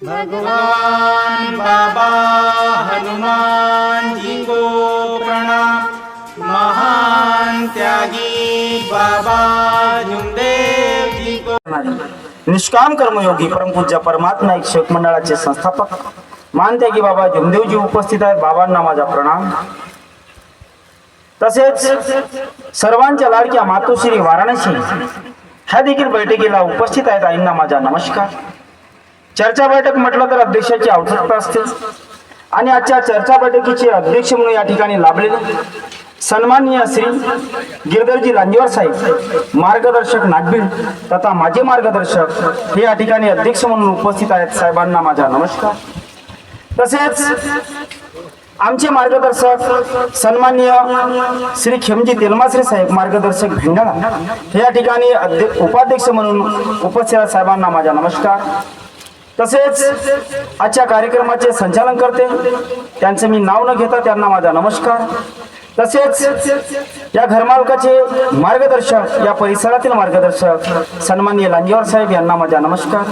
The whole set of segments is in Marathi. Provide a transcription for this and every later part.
भगवान बाबा हनुमान जी को प्रणाम। महान त्यागी बाबा जुमदेव जी को निष्काम कर्मयोगी परमपूज्य परमात्मा एक शेख मंडळाचे संस्थापक। मानते की बाबा जुमदेवजी उपस्थित आहेत बाबांना माझा प्रणाम। तसेच सर्वांच्या लाडक्या मातोश्री वाराणसी ह्या देखील बैठकीला उपस्थित आहेत आईंना माझा नमस्कार। चर्चा बैठक म्हटलं तर अध्यक्षाची आवश्यकता असते. आणि आजच्या चर्चा बैठकीचे अध्यक्ष म्हणून या ठिकाणी लाभलेले सन्माननीय श्री गिरधरजी लांजेवार साहेब मार्गदर्शक नागबीड तथा माझे मार्गदर्शक हे या ठिकाणी अध्यक्ष म्हणून उपस्थित आहेत. साहेबांना माझा नमस्कार. तसेच आमचे मार्गदर्शक सन्माननीय श्री खेमजी तेलमासरे साहेब मार्गदर्शक भिंडाळा हे या ठिकाणी उपाध्यक्ष म्हणून उपस्थित साहेबांना माझा नमस्कार. तसेच आजच्या कार्यक्रमाचे संचालन करते. त्यांचं मी नाव न घेता त्यांना माझा नमस्कार. तसेच या घरमालकाचे मार्गदर्शक या परिसरातील मार्गदर्शक सन्माननीय लांजेवार साहेब यांना माझा नमस्कार.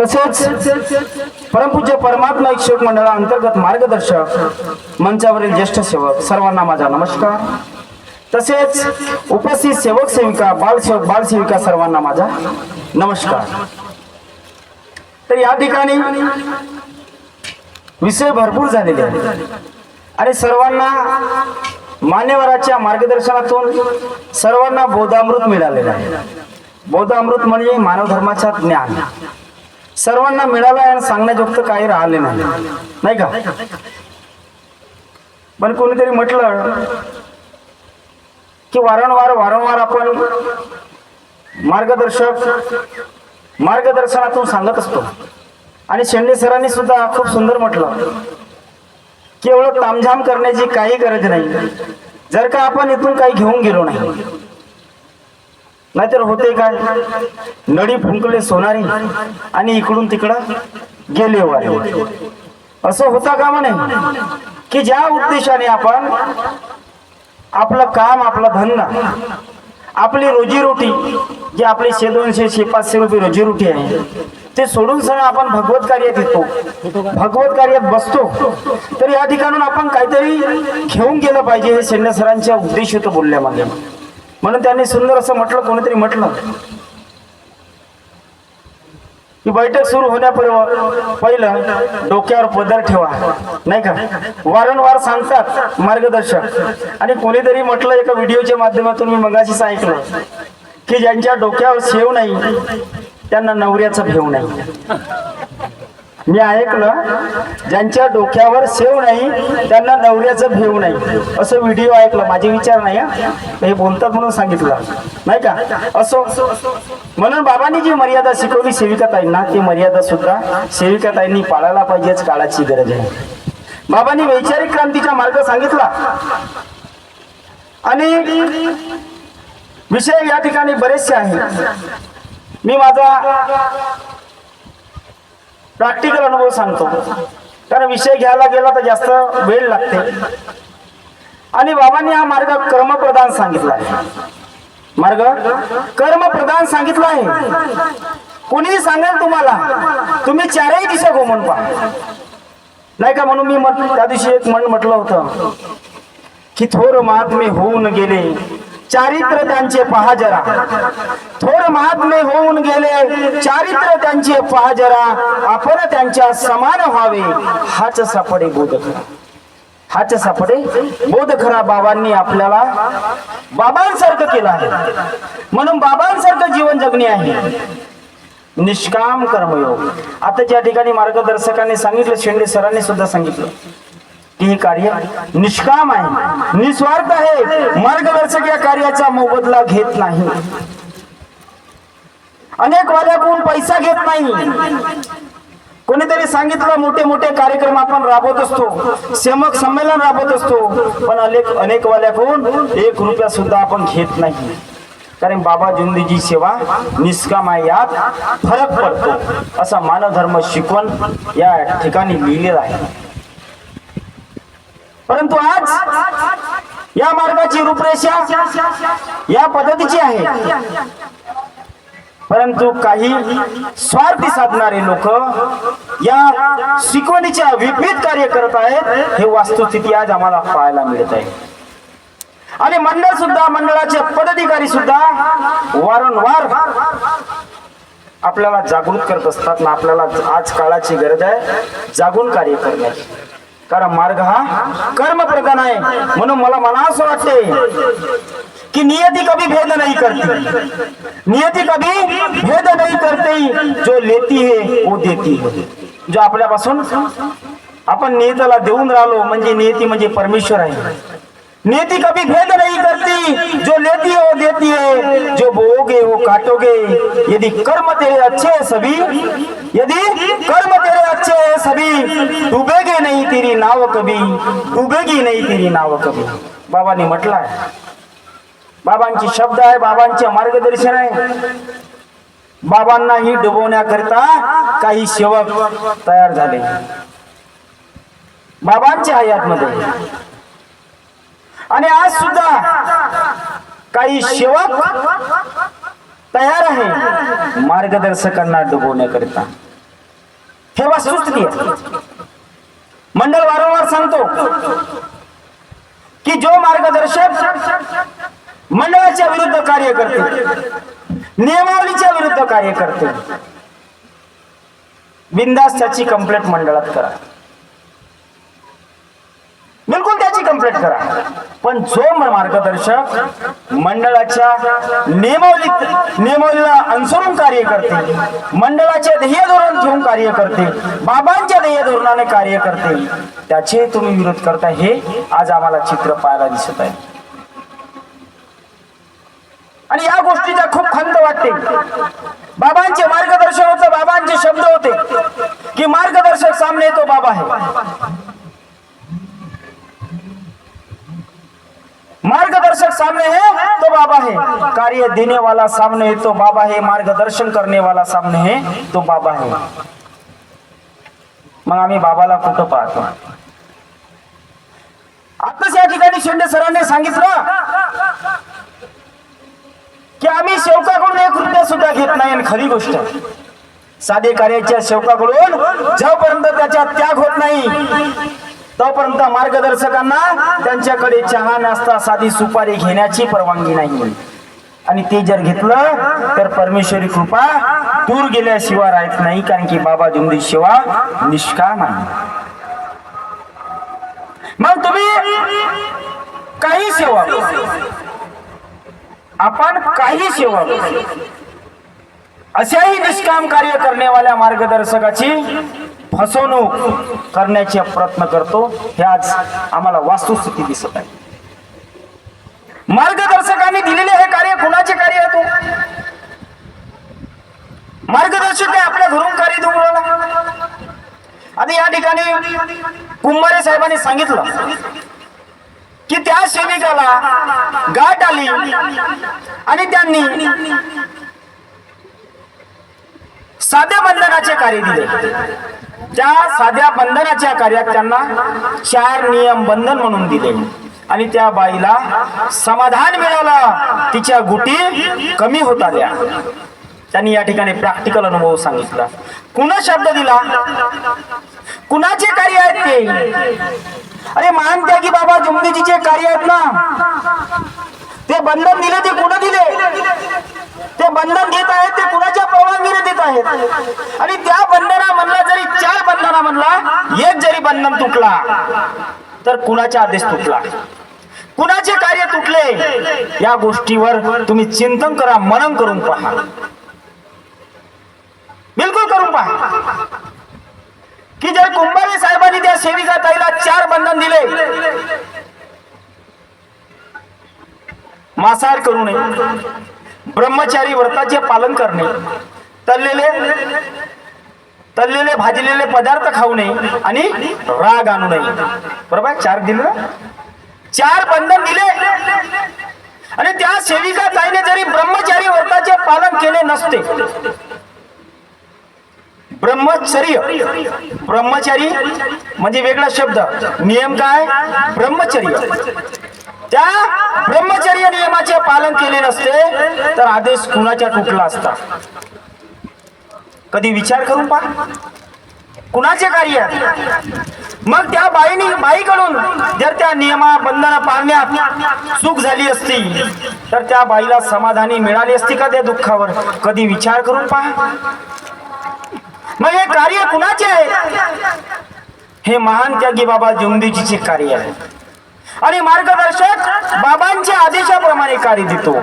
तसेच परमपूज्य परमात्मा एक मंडळा अंतर्गत मार्गदर्शक मंचावरील ज्येष्ठ सेवक सर्वांना माझा नमस्कार. तसेच उपस्थित सेवक सेविका बालसेवक बालसेविका सर्वांना माझा नमस्कार. तर या ठिकाणी विषय भरपूर झालेले आहेत. आणि सर्वांना मान्यवराच्या मार्गदर्शनातून सर्वांना बोधामृत मिळालेलं आहे. बोधामृत म्हणजे मानव धर्माचा ज्ञान. सर्वांना मिळालं आहे आणि सांगण्याजोगत काही राहिले नाही. नाही का? पण कोणीतरी म्हटलं की वारंवार वारंवार आपण मार्गदर्शक मार्गदर्शनातून सांगत असतो. आणि शेंडे सरांनी सुद्धा खूप सुंदर म्हटलं. केवळ तामझाम करण्याची काही गरज नाही. जर का आपण इथून काही घेऊन गेलो नाही. नाहीतर होते काय? नडी फुंकले सोनारी आणि इकडून तिकडं गेले वारे. असं होता का म्हणे की ज्या उद्देशाने आपण आपलं काम आपला धंदा आपली रोजीरोटी जे आपले शे दोनशे शे पाचशे रुपये रोजीरोटी आहे. ते सोडून सगळं आपण भगवत कार्यात येतो. भगवत कार्यात बसतो. तर या ठिकाणून आपण काहीतरी घेऊन गेलं पाहिजे हे शेंडे सरांच्या उद्देश होतं बोलल्यामागे म्हणून त्यांनी सुंदर असं म्हटलं कोणीतरी म्हटलं. की बैठक सुरू होण्यापूर्वी पहिलं डोक्यावर पदर ठेवा. नाही का? वारंवार सांगतात मार्गदर्शक. आणि कोणीतरी म्हटलं एका व्हिडिओच्या माध्यमातून मी मगाशीच ऐकलं. की ज्यांच्या डोक्यावर शेव नाही त्यांना नवऱ्याचा भेव नाही. मी ऐकलं ज्यांच्या डोक्यावर सेव नाही त्यांना नवऱ्याचं भेव नाही. असं व्हिडिओ ऐकलं माझे विचार नाही हे. बोलतात म्हणून सांगितलं. नाही का? असो. म्हणून बाबांनी जी मर्यादा शिकवली सेविकाताईंना ती मर्यादा सुद्धा सेविकाताईंनी पाळायला पाहिजेच काळाची गरज आहे. बाबांनी वैचारिक क्रांतीचा मार्ग सांगितला. आणि विषय या ठिकाणी बरेचसे आहेत. मी माझा प्रॅक्टिकल अनुभव सांगतो. कारण विषय घ्यायला गेला तर जास्त वेळ लागते. आणि बाबांनी हा मार्ग कर्मप्रधान सांगितला आहे. मार्ग कर्मप्रधान सांगितला आहे. कोणीही सांगेल तुम्हाला तुम्ही चारही दिशा घुमून पहा. नाही का म्हणून मी त्या दिवशी एक म्हण म्हटलं होतं की थोर महात्मे होऊन गेले चारित्र त्यांचे पहा जरा. थोर महात्मे होऊन गेले चारित्र त्यांचे पहा जरा. आपण त्यांच्या समान व्हावे. हाच सापडे बोध हाच सापडे बोध खरा बाबांनी आपल्याला बाबांसारखं केलं आहे. म्हणून बाबांसारखं जीवन जगणे आहे. निष्काम कर्मयोग. आता ज्या ठिकाणी मार्गदर्शकांनी सांगितलं शेंडे सरांनी सुद्धा सांगितलं. की हे कार्य निष्काम आहे. निस्वार्थ आहे. मार्गदर्शक या कार्याचा मोबदला घेत नाही. अनेक वाल्याकडून पैसा घेत नाही. कोणीतरी सांगितलं मोठे मोठे कार्यक्रम आपण राबवत असतो. सेमक संमेलन राबवत असतो. पण अनेक अनेक वाल्याकडून एक रुपया सुद्धा आपण घेत नाही. कारण बाबा जुंदीची सेवा निष्काम आहे यात फरक पडतो. असा मानव धर्म शिकवण या ठिकाणी लिहिलेला आहे. परंतु आज या मार्गाची रूपरेषा या पद्धतीची आहे. परंतु काही स्वार्थी साधणारे लोक या शिकवणीच्या विपरीत कार्य करत आहेत हे वास्तुस्थिती आज आम्हाला पाहायला मिळत आहे. आणि मंडळ सुद्धा मंडळाचे पदाधिकारी सुद्धा वारंवार आपल्याला जागृत करत असतात ना आपल्याला आज काळाची गरज आहे जागून कार्य करण्याची. कारण मार्ग हा कर्म प्रधान आहे. म्हणून मला मला असं वाटते कि नियति कभी भेद नहीं करती. नियति कभी भेद नहीं करते. जो लेती है वो देती है. जो आपल्यापासून आपण नियतीला देऊन राहिलो म्हणजे नियती म्हणजे परमेश्वर आहे. नीति कभी भेद नहीं करती। जो लेती है वो देती है। जो बोओगे वो काटोगे। यदि कर्म तेरे अच्छे है सभी यदि कर्म तेरे अच्छे है सभी डूबेगे नहीं तेरी नाव कभी। डूबेगी नहीं तेरी नाव कभी। बाबांनी म्हटलं आहे। बाबांची शब्द आहे बाबांचे मार्गदर्शन आहे। बाबांनाही डुबवण्याकरिता काही सेवक तयार झाले. बाबांच्या हयातमध्ये आणि आज सुद्धा काही सेवक तयार आहे मार्गदर्शकांना डुबवण्याकरिता. हे वस्तुस्थिती आहे मंडळ वारंवार सांगतो की जो मार्गदर्शक मंडळाच्या विरुद्ध कार्य करते नियमावलीच्या विरुद्ध कार्य करते बिंदास त्याची कंप्लेंट मंडळात करा. बिलकुल त्याची कंप्लेंट करा. पण जो मार्गदर्शक मंडळाच्या नियमावलीत नियमावलीला अनुसरून कार्य करते मंडळाचे ध्येय धोरण ठेवून कार्य करते बाबांच्या ध्येय धोरणाने कार्य करते त्याचे तुम्ही विरोध करता हे आज आम्हाला चित्र पाहायला दिसत आहे. आणि या गोष्टीचा खूप खंत वाटते. बाबांचे मार्गदर्शन होतं बाबांचे शब्द होते की मार्गदर्शक सामने तो बाबा आहे. मार्गदर्शक सामने है तो बाबा है। कार्य देने वाला सामने है तो बाबा है। मार्गदर्शन करने वाला सामने है तो बाबा है। मग आम्ही बाबाला कुठं पाहतो? आताच या ठिकाणी शेंडे सरांनी सांगितलं की आम्ही शेवकाकडून एक रुपया सुद्धा घेत नाही आणि खरी गोष्ट साधे कार्याच्या सेवकाकडून जोपर्यंत त्याचा त्याग होत नाही तोपर्यंत मार्गदर्शकांना त्यांच्याकडे चहा नाश्ता साधी सुपारी घेण्याची परवानगी नाही आणि ते जर घेतलं तर परमेश्वरी कृपा दूर गेल्याशिवाय राहत नाही कारण की बाबा जुमदी शिवा निष्काम आहे. मग तुम्ही काही सेवा आपण काही सेवक अशाही निष्काम कार्य करण्यावाल्या मार्गदर्शकाची फसवणूक करण्याचे प्रयत्न करतो हे आज आम्हाला वास्तुस्थिती दिसत आहे. मार्गदर्शकांनी दिलेले हे कार्य कुणाचे कार्य आहे तो? मार्गदर्शक आहे आपल्या घरून कार्य देऊन राहिला. आता या ठिकाणी कुंभारे साहेबांनी सांगितलं की त्या सेविकाला गाठ आली आणि त्यांनी साध्या बंधनाचे कार्य दिले. त्या साध्या बंधनाच्या कार्यात त्यांना चार नियम बंधन म्हणून दिले. आणि त्या बाईला समाधान मिळालं. तिच्या गुटी कमी होत आल्या. त्यांनी या ठिकाणी प्रॅक्टिकल अनुभव सांगितला. कुणा शब्द दिला? कुणाचे कार्य आहेत ते? अरे मानत्या की बाबा जुमदीजीचे कार्य आहेत ना? ते बंधन दिले ते कुणा दिले? ते बंधन देत आहेत ते कुणाच्या परवानगीने देत आहेत? आणि त्या बंधना म्हणला जरी चार बंधना म्हणला एक जरी बंधन तुटला तर कुणाचा आदेश तुटला? कुणाचे कार्य तुटले? या गोष्टीवर तुम्ही चिंतन करा मनन करून पहा. बिलकुल करून पहा. की जर कुंभारे साहेबांनी त्या सेविका ताईला चार बंधन दिले मांसाहार करू नये. ब्रह्मचारी व्रताचे पालन करणे. तळलेले तळलेले भाजलेले पदार्थ खाऊ नये आणि राग आणू नये. बरोबर? चार दिले चार बंधन दिले. आणि त्या सेविका ताईने जरी ब्रह्मचारी व्रताचे पालन केले नसते ब्रह्मचर्य ब्रह्मचारी म्हणजे वेगळा शब्द. नियम काय? ब्रह्मचर्य. त्या ब्रह्मचर्य नियमाचे पालन केले नसते तर आदेश कुणाच्या तुटला असता? कधी विचार करून पहा कुणाचे कार्य? मग त्या बाईनी बाईकडून जर त्या नियमा बंधन पाळण्यात चूक झाली असती तर त्या बाईला समाधानी मिळाली असती का त्या दुःखावर? कधी विचार करून पहा मग हे कार्य कुणाचे आहे? हे महान त्यागी बाबा जुमदीजीचे कार्य आहे. आणि मार्गदर्शक बाबांच्या आदेशाप्रमाणे कार्य देतो.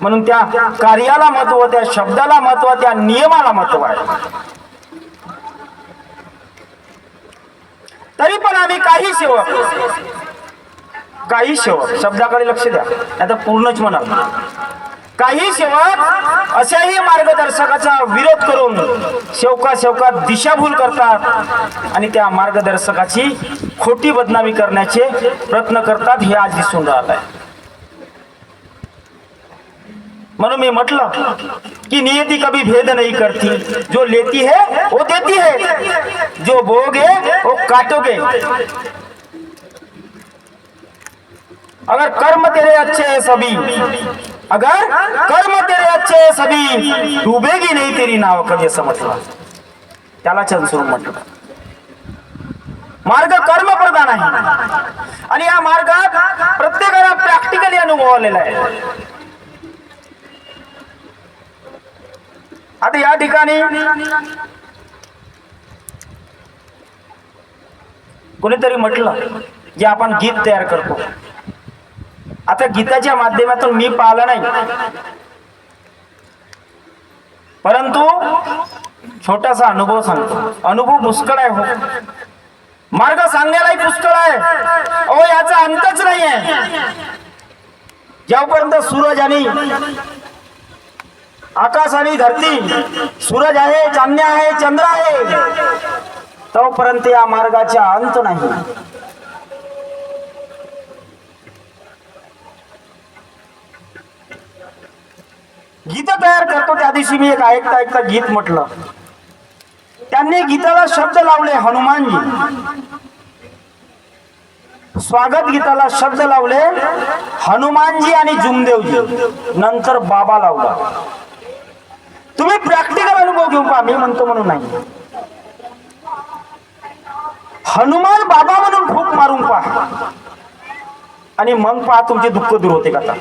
म्हणून त्या कार्याला महत्त्व त्या शब्दाला महत्त्व त्या नियमाला महत्त्व आहे. तरी पण आम्ही काही सेवक काही सेवक शब्दाकडे लक्ष द्या. आता पूर्णच म्हणाल. काही सेवक अशाही मार्गदर्शकाचा विरोध करून शेवका सेवका दिशाभूल करतात आणि त्या मार्गदर्शकाची खोटी बदनामी करण्याचे प्रयत्न करतात हे आज दिसून राहिलं आहे म्हणून मी म्हटलं की नियती कभी भेद नहीं करती. जो लेती है वो देती है. जो बोगे वो काटोगे. अगर कर्म तेरे अच्छे है सभी अगर कर्म तेरे अच्छे हैं सभी डूबेगी नहीं तेरी नाव कधी असं म्हटलं त्याला चंचून म्हटलं मार्ग कर्म प्रधान आहे। आणि या मार्गात प्रत्येकाला प्रॅक्टिकली अनुभव आलेला आहे। आता या ठिकाणी कोणीतरी म्हटलं जे आपण गीत तयार करतो। आता गीताच्या माध्यमातून मी पाहिलं नाही. परंतु छोटासा अनुभव सांगतो. अनुभव पुष्कळ आहे हो. मार्ग सांगण्यालाही पुष्कळ आहे. अहो याचा अंतच नाही आहे. जेव्हापर्यंत सूरज आणि आकाश आणि धरती सूरज आहे चांदण्या आहे चंद्र आहे तोपर्यंत या मार्गाचा अंत नाही. गीत तयार करतो त्या दिवशी मी एक ऐकता ऐकता गीत म्हटलं. त्यांनी गीताला शब्द लावले हनुमानजी. स्वागत गीताला शब्द लावले हनुमानजी आणि जुमदेवजी. नंतर बाबा लावला. तुम्ही प्रॅक्टिकल अनुभव घेऊ का मी म्हणतो म्हणून नाही. हनुमान बाबा म्हणून फूक मारून पहा. आणि मग पहा तुमचे दुःख दूर होते का आता.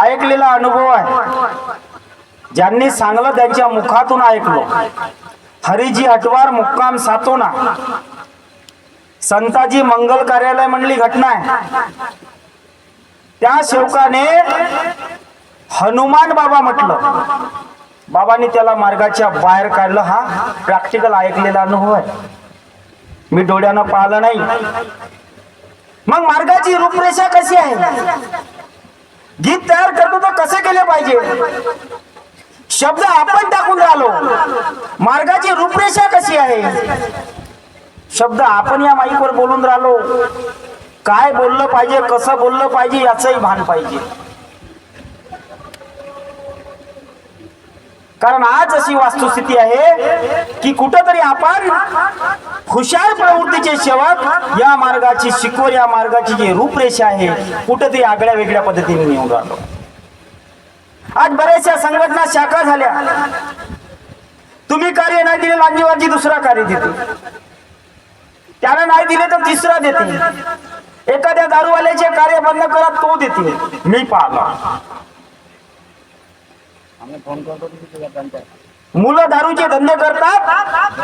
ऐकलेला अनुभव आहे. ज्यांनी सांगलं त्यांच्या मुखातून ऐकलो. हरिजी अटवार मुक्काम सातोना. संताजी मंगल कार्यालय म्हणली घटना आहे. त्या शेवकाने हनुमान बाबा म्हटलं. बाबांनी त्याला मार्गाच्या बाहेर काढलं. हा प्रॅक्टिकल ऐकलेला अनुभव आहे. मी डोळ्यानं पाहिलं नाही. मग मार्गाची रूपरेषा कशी आहे? गीत तयार करतो तर कसे केले पाहिजे? शब्द आपण टाकून राहिलो. मार्गाची रूपरेषा कशी आहे? शब्द आपण या माईकवर बोलून राहिलो. काय बोललं पाहिजे कसं बोललं पाहिजे याचंही भान पाहिजे. कारण आज अशी वास्तुस्थिती आहे की कुठंतरी आपण हुशार प्रवृत्तीचे शेवट या मार्गाची शिकवण या मार्गाची जी रूपरेषा आहे कुठंतरी आगळ्या वेगळ्या पद्धतीने नेऊन राहिलो. आज बऱ्याचशा संघटना शाखा झाल्या. तुम्ही कार्य नाही दिले लांजीवाजी दुसरा कार्य देते. त्याला नाही दिले तर तिसरा देते. एखाद्या दारूवाल्याचे कार्य बंद करा तो देते. मी पाहिला मुलं दारूचे धंदे करतात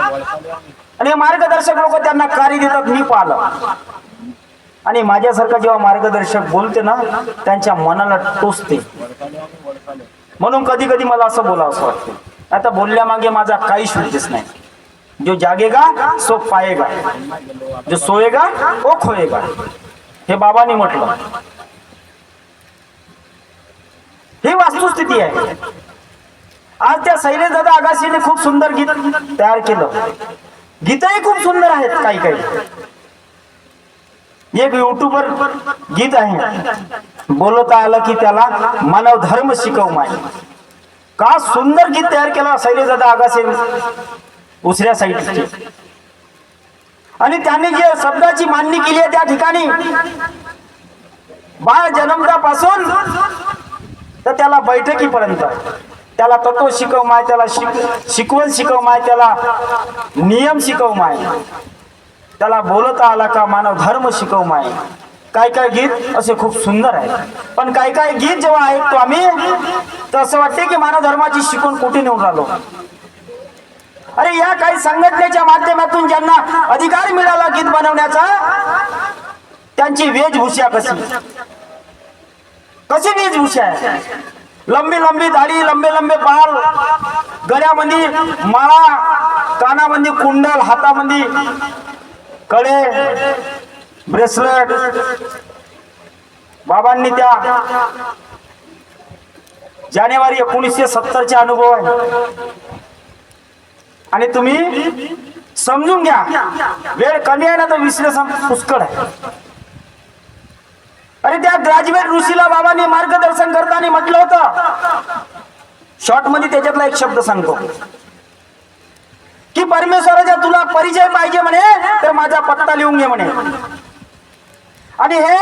आणि मार्गदर्शक लोक त्यांना कार्य देतात मी पाहिलं. आणि माझ्यासारखं जेव्हा मार्गदर्शक बोलते ना त्यांच्या मनाला टोचते. म्हणून कधी कधी मला असं बोलावं असं वाटतं. आता बोलल्या मागे माझा काहीच उद्देश नाही. जो जागेगा सो पाएगा जो सोएगा वो खोएगा हे बाबांनी म्हटलं. ही वास्तुस्थिती आहे. आज त्या शैलेश दादा आगाशीने खूप सुंदर गीत तयार केलं. गीतही खूप सुंदर आहेत काही काही. एक युट्यूबर गीत आहे. बोलता आलं की त्याला मानव धर्म शिकव माय. का सुंदर गीत तयार केला शैलेश दादा आगाशे दुसऱ्या साईडचे. आणि त्यांनी जे शब्दाची मांडणी केली आहे त्या ठिकाणी बाळ जन्मतापासून तर त्याला बैठकीपर्यंत. त्याला तत्व शिकव माय त्याला शिक शिकवण शिकव माय त्याला नियम शिकव माय. त्याला बोलता आला का मानव धर्म शिकव माय. काय काय गीत असे खूप सुंदर आहे पण काय काय गीत जेव्हा ऐकतो आम्ही तर असं वाटते की मानव धर्माची शिकवण कुठे नेऊन राहिलो? अरे या काही संघटनेच्या माध्यमातून ज्यांना अधिकार मिळाला गीत बनवण्याचा त्यांची वेशभूषा कशी? कशी वेशभूषा आहे? लंबी लंबी दाढी लंबे लंबे बाल गळ्यामध्ये माळा कानामध्ये कुंडल हातामध्ये कडे ब्रेसलेट बाबांनी त्या जानेवारी एकोणीसशे सत्तरचे अनुभव आहे. आणि तुम्ही समजून घ्या. वेळ कमी आहे ना तर विश्लेषण पुष्कळ आहे. अरे त्या ग्रॅज्युएट ऋषीला बाबांनी मार्गदर्शन करताना म्हटलं होतं. शॉर्टमध्ये त्याच्यातला एक शब्द सांगतो. की परमेश्वराचा तुला परिचय पाहिजे म्हणे तर माझा पत्ता लिहून घे म्हणे. आणि हे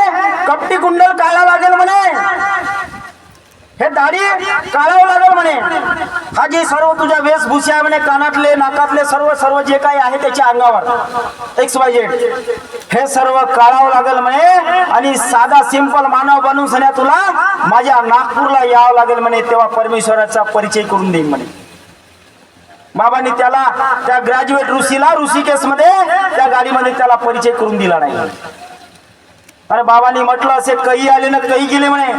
कपटी कुंडल काढा लागेल म्हणे. हे दाढी काढावं लागेल म्हणे. हा जे सर्व तुझ्या वेशभूषा आहे म्हणे कानातले नाकातले सर्व सर्व जे काही आहे त्याच्या अंगावर. एक्स वाय झेड हे सर्व काढावं लागेल म्हणे आणि साधा सिंपल मानव बनवून सण्या तुला माझ्या नागपूरला यावं लागेल म्हणे तेव्हा परमेश्वराचा परिचय करून देईन म्हणे. बाबांनी त्याला त्या ग्रॅज्युएट ऋषीला ऋषिकेशमध्ये त्या गाडीमध्ये त्याला परिचय करून दिला नाही. अरे बाबांनी म्हटलं असे काही आले ना काही गेले म्हणे.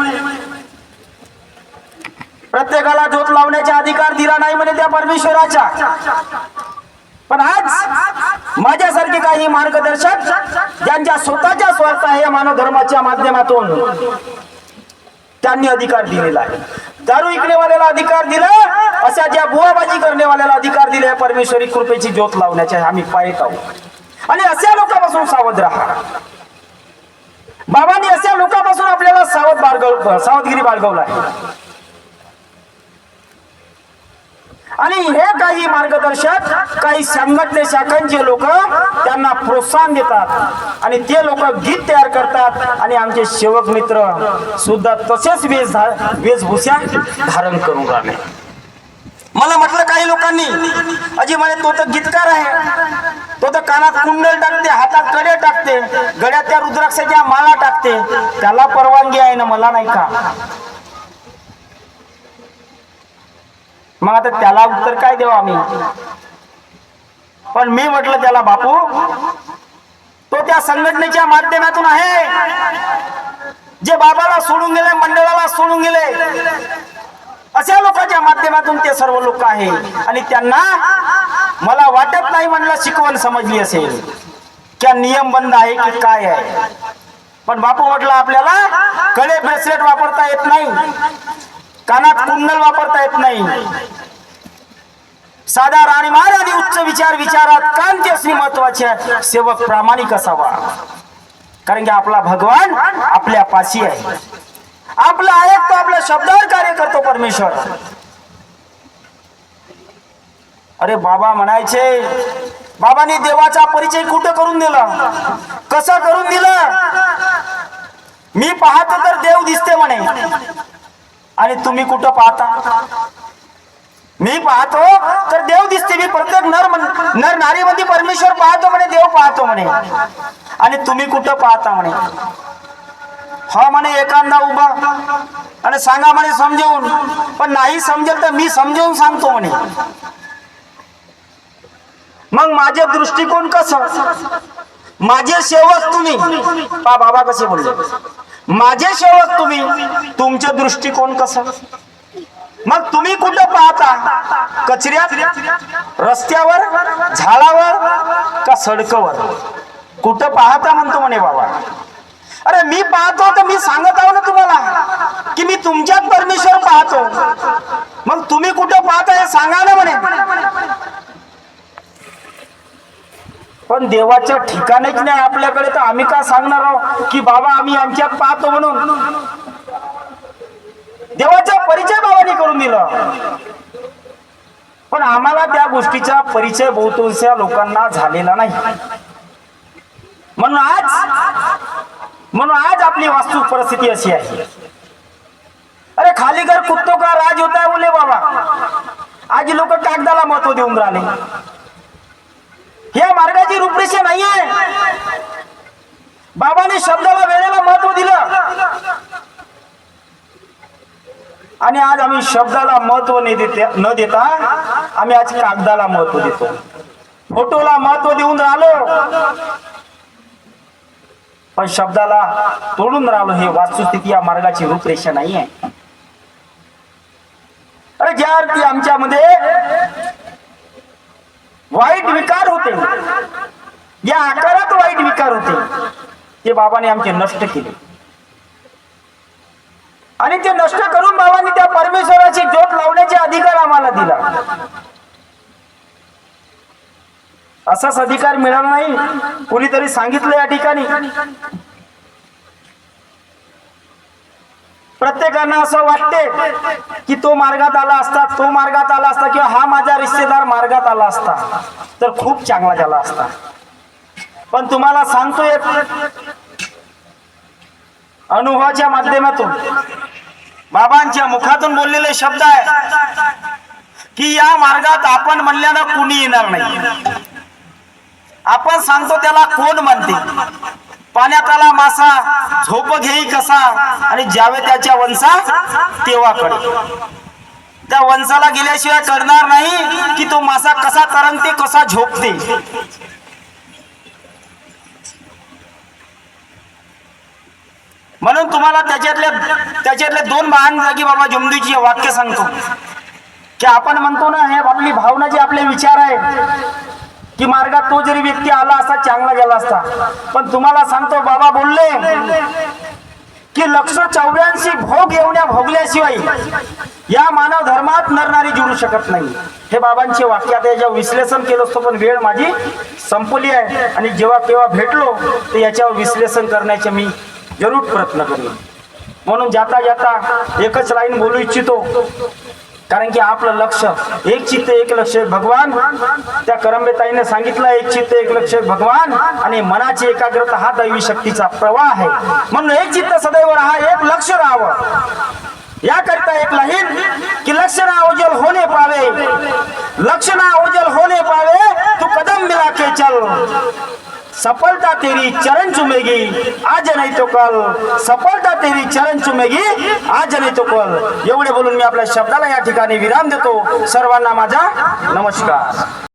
प्रत्येकाला ज्योत लावण्याचा अधिकार दिला नाही म्हणे त्या परमेश्वराच्या पण आज माझ्यासारखे काही मार्गदर्शक ज्यांच्या स्वतःच्या स्वार्थ आहे या मानव धर्माच्या माध्यमातून त्यांनी अधिकार दिलेला आहे. दारू विकणेवाल्याला अधिकार दिला अशा ज्या बुवाबाजी करण्यावाल्याला अधिकार दिले परमेश्वरी कृपेची ज्योत लावण्याचे आम्ही पाहत आहोत. आणि अशा लोकांपासून सावध राहा. बाबांनी अशा लोकांपासून आपल्याला सावध बाळगव सावधगिरी बाळगवला आहे. आणि हे काही मार्गदर्शक काही संघटने शाखांचे लोक त्यांना प्रोत्साहन देतात. आणि ते लोक गीत तयार करतात. आणि आमचे सेवक मित्र सुद्धा तसेच वेश धा- वेशभूषा धारण करून राहिले. मला म्हटलं काही लोकांनी अजी म्हणे तो तर गीतकार आहे. तो तर कानात कुंडल टाकते हातात कडे टाकते गड्यात त्या रुद्राक्षाच्या माला टाकते. त्याला परवानगी आहे ना मला नाही का? मग आता त्याला उत्तर काय देऊ आम्ही? पण मी म्हटलं त्याला बापू तो त्या संघटनेच्या माध्यमातून आहे. जे बाबाला सोडून गेले मंडळाला सोडून गेले अशा लोकांच्या माध्यमातून ते सर्व लोक आहे. आणि त्यांना मला वाटत नाही म्हणलं शिकवण समजली असेल. क्या नियम बंद आहे की काय आहे? पण बापू म्हटलं आपल्याला कडे ब्रेसलेट वापरता येत नाही. कानात कुंडल वापरता येत नाही. साधा राणीमान आणि उच्च विचार विचारात कांती असणे महत्त्वाचे आहे. सेवक प्रामाणिक असावा. कारण की आपला भगवान आपल्या पाशी आहे. आपला ऐकतो आपल्या शब्दावर कार्य करतो परमेश्वर. अरे बाबा म्हणायचे बाबांनी देवाचा परिचय कुठं करून दिला? कसं करून दिलं? मी पाहतो तर देव दिसते म्हणे. आणि तुम्ही कुठं पाहता? मी पाहतो तर देव दिसते मी प्रत्येक नर नर नारीमध्ये परमेश्वर पाहतो म्हणे देव पाहतो म्हणे. आणि तुम्ही कुठं पाहता म्हणे? हा म्हणे एखादा उभा. आणि सांगा म्हणे समजवून पण नाही समजेल तर मी समजावून सांगतो म्हणे. मग माझे दृष्टिकोन कसं? माझे सेवक तुम्ही. पा बाबा कसे बोलले. माझे शेवट तुम्ही तुमचे दृष्टिकोन कसं? मग तुम्ही कुठं पाहता? कचऱ्यात रस्त्यावर झाडावर का सडकवर? कुठं पाहता म्हणतो म्हणे बाबा? अरे मी पाहतो तर मी सांगत आहो ना तुम्हाला की मी तुमच्यात परमेश्वर पाहतो. मग तुम्ही कुठं पाहता हे सांगा ना म्हणे. पण देवाच्या ठिकाणीच नाही आपल्याकडे तर आम्ही का सांगणार आहोत की बाबा आम्ही आमच्यात पाहतो म्हणून? देवाचा परिचय बाबाने करून दिला. पण आम्हाला त्या गोष्टीचा परिचय बहुतांशा लोकांना झालेला नाही. म्हणून आज म्हणून आज आपली वास्तू परिस्थिती अशी आहे. अरे खालीकर कुत्तो का? राज होता बोले बाबा. आज लोक कागदाला महत्त्व देऊन राहिले. या मार्गाची रूपरेषा नाहीये. बाबाने शब्दाला वेळेला महत्त्व दिलं. आणि आज आम्ही शब्दाला महत्त्व न देता आम्ही आज कागदाला महत्त्व देतो. फोटोला महत्त्व देऊन राहिलो. पण शब्दाला तोडून राहिलो हे वास्तुस्थिती या मार्गाची रूपरेषा नाही आहे अरे ज्या अर्थी आमच्यामध्ये वाईट विकार होते. या आकारात वाईट विकार होते. ते बाबाने आमचे नष्ट केले. आणि ते नष्ट करून बाबांनी त्या परमेश्वराची जोत लावण्याचे अधिकार आम्हाला दिला. असाच अधिकार मिळाला नाही. कुणीतरी सांगितलं या ठिकाणी. प्रत्येकांना असं वाटते की तो मार्गात आला असता तो मार्गात आला असता किंवा हा माझा रिश्तेदार मार्गात आला असता तर खूप चांगला झाला असता. पण तुम्हाला सांगतो एक अनुभवाच्या माध्यमातून बाबांच्या मुखातून बोललेले शब्द आहे की या मार्गात आपण म्हणल्यानं कुणी येणार नाही. आपण सांगतो त्याला कोण म्हणते? पाण्यात आला मासा झोप घेई कसा आणि ज्यावे त्याच्या वंसा तेव्हा कडे त्या वंशाला गेल्याशिवाय करणार नाही की तो मासा कसा तरंगते कसा झोपते. म्हणून तुम्हाला त्याच्यातले त्याच्यातले दोन महान जागी बाबा जुमदीची वाक्य सांगतो. की आपण म्हणतो ना हे आपली भावना जे आपले विचार आहे की मार्गात तो जरी व्यक्ती आला असता चांगला गेला असता पण तुम्हाला सांगतो बाबा बोलले की लक्ष चौऱ्याऐंशी भोग येवण्या भोगल्याशिवाय या मानव धर्मात नरनारी जुळू शकत नाही. हे बाबांचे वाक्य आता याच्यावर विश्लेषण केलं असतो पण वेळ माझी संपली आहे. आणि जेव्हा केव्हा भेटलो तर याच्यावर विश्लेषण करण्याचे मी जरूर प्रयत्न करेन. म्हणून जाता जाता एकच लाईन बोलू इच्छितो. कारण की आपलं लक्ष एक चित्त एक लक्ष. भगवान त्या करंबेताईने सांगितलं एक चित्त एक लक्ष. भगवान आणि मनाची एकाग्रता हा दैवी शक्तीचा प्रवाह आहे. म्हणून एक चित्त सदैव राहा एक लक्ष राहावं. याकरता एक लाहीन की लक्ष ना होणे पावे. लक्ष ना ओझल होणे पावे तू कदम मिला के चल सफलता तेरी चरण चुमेगी आज नाही तो कल। सफलता तेरी चरण चुमेगी आज नाही तो कल। एवढे बोलून मी आपल्या शब्दाला या ठिकाणी विराम देतो. सर्वांना माझा नमस्कार.